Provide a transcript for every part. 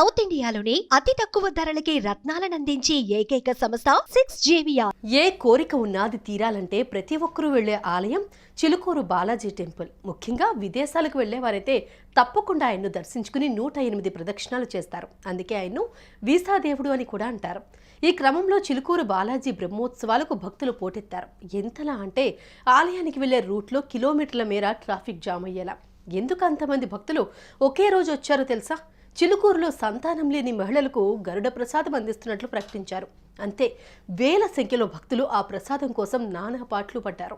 South ఇండియాలోని అతి తక్కువ ధరలకి రత్నాలనందించే ఏకైక సంస్థ సిక్స్ జేవియా ఏ కోరిక ఉన్నా అది తీరాలంటే ప్రతి ఒక్కరూ వెళ్ళే ఆలయం చిలుకూరు బాలాజీ టెంపుల్. ముఖ్యంగా విదేశాలకు వెళ్ళేవారైతే తప్పకుండా ఆయన్ను దర్శించుకుని నూట ఎనిమిది ప్రదక్షిణాలు చేస్తారు. అందుకే ఆయన్ను వీసాదేవుడు అని కూడా అంటారు. ఈ క్రమంలో చిలుకూరు బాలాజీ బ్రహ్మోత్సవాలకు భక్తులు పోటెత్తారు. ఎంతలా అంటే ఆలయానికి వెళ్ళే రూట్లో కిలోమీటర్ల మేర ట్రాఫిక్ జామ్ అయ్యేలా. ఎందుకు అంతమంది భక్తులు ఒకే రోజు వచ్చారో తెలుసా? చిలుకూరులో సంతానం లేని మహిళలకు గరుడ ప్రసాదం అందిస్తున్నట్లు ప్రకటించారు. అంతే వేల సంఖ్యలో భక్తులు ఆ ప్రసాదం కోసం నానా పాటలు పడ్డారు.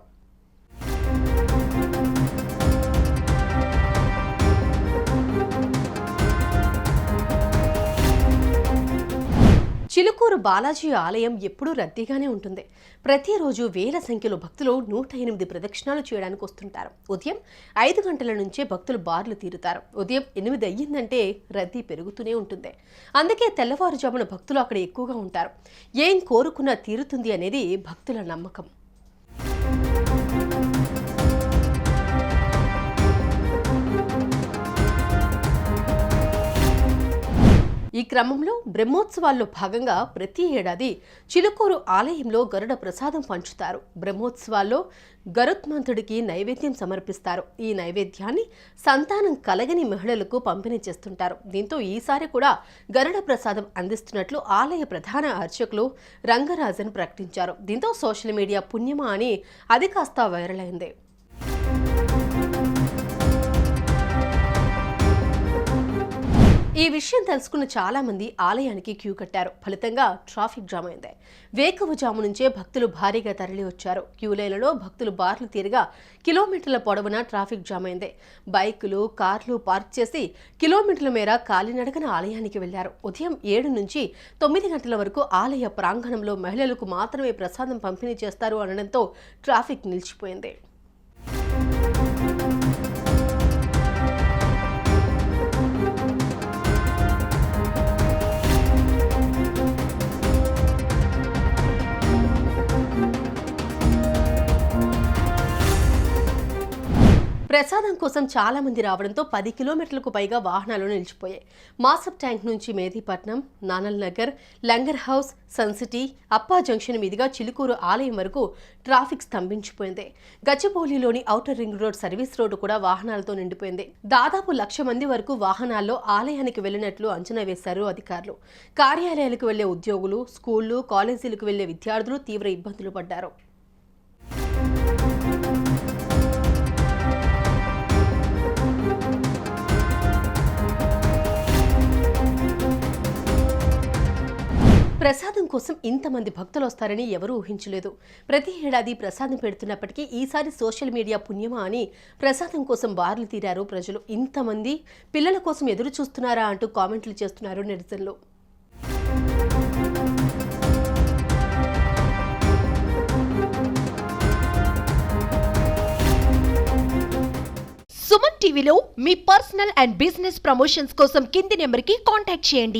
చిలుకూరు బాలాజీ ఆలయం ఎప్పుడూ రద్దీగానే ఉంటుంది. ప్రతిరోజు వేల సంఖ్యలో భక్తులు నూట ఎనిమిది ప్రదక్షిణాలు చేయడానికి వస్తుంటారు. ఉదయం ఐదు గంటల నుంచే భక్తులు బార్లు తీరుతారు. ఉదయం ఎనిమిది అయ్యిందంటే రద్దీ పెరుగుతూనే ఉంటుంది. అందుకే తెల్లవారుజామున భక్తులు అక్కడ ఎక్కువగా ఉంటారు. ఏం కోరుకున్నా తీరుతుంది అనేది భక్తుల నమ్మకం. ఈ క్రమంలో బ్రహ్మోత్సవాల్లో భాగంగా ప్రతి ఏడాది చిలుకూరు ఆలయంలో గరుడ ప్రసాదం పంచుతారు. బ్రహ్మోత్సవాల్లో గరుత్మంతుడికి నైవేద్యం సమర్పిస్తారు. ఈ నైవేద్యాన్ని సంతానం కలగని మహిళలకు పంపిణీ చేస్తుంటారు. దీంతో ఈసారి కూడా గరుడ ప్రసాదం అందిస్తున్నట్లు ఆలయ ప్రధాన అర్చకులు రంగరాజన్ ప్రకటించారు. దీంతో సోషల్ మీడియా పుణ్యమా అని అది కాస్త వైరల్ అయింది. ఈ విషయం తెలుసుకున్న చాలా మంది ఆలయానికి క్యూ కట్టారు. ఫలితంగా ట్రాఫిక్ జామ్ అయింది. వేకువజాము నుంచే భక్తులు భారీగా తరలి వచ్చారు. క్యూ లైన్లలో భక్తులు బార్లు తీరుగా కిలోమీటర్ల పొడవున ట్రాఫిక్ జామ్ అయింది. బైకులు కార్లు పార్క్ చేసి కిలోమీటర్ల మేర కాలినడకన ఆలయానికి వెళ్ళారు. ఉదయం ఏడు నుంచి తొమ్మిది గంటల వరకు ఆలయ ప్రాంగణంలో మహిళలకు మాత్రమే ప్రసాదం పంపిణీ చేస్తారు అనడంతో ట్రాఫిక్ నిలిచిపోయింది. ప్రసాదం కోసం చాలా మంది రావడంతో పది కిలోమీటర్లకు పైగా వాహనాలు నిలిచిపోయాయి. మాసప్ ట్యాంక్ నుంచి Mehdipatnam Nanal Nagar Langar house sun city Appa junction మీదుగా చిలుకూరు ఆలయం వరకు ట్రాఫిక్ స్తంభించిపోయింది. గచ్చిబౌలిలోని outer ring road service road కూడా వాహనాలతో నిండిపోయింది. దాదాపు లక్ష మంది వరకు వాహనాల్లో ఆలయానికి వెళ్ళినట్లు అంచనా వేశారు అధికారులు. కార్యాలయాలకు వెళ్ళే ఉద్యోగులు స్కూళ్ళు కాలేజీలకు వెళ్ళే విద్యార్థులు తీవ్ర ఇబ్బందులు పడ్డారు. ప్రసాదం కోసం ఇంతమంది భక్తులు వస్తారని ఎవరూ ఊహించలేదు. ప్రతి ఏడాది ప్రసాదం పెడుతున్నప్పటికీ ఈసారి సోషల్ మీడియా పుణ్యమా అని ప్రసాదం కోసం బార్లు తీరారు ప్రజలు. ఇంతమంది పిల్లల కోసం ఎదురు చూస్తున్నారా అంటూ కామెంట్లు చేస్తున్నారు నెటిజన్లు. సుమన్ టీవీలో మీ పర్సనల్ అండ్ బిజినెస్ ప్రమోషన్స్ కోసం కింది నెంబర్కి కాంటాక్ట్ చేయండి.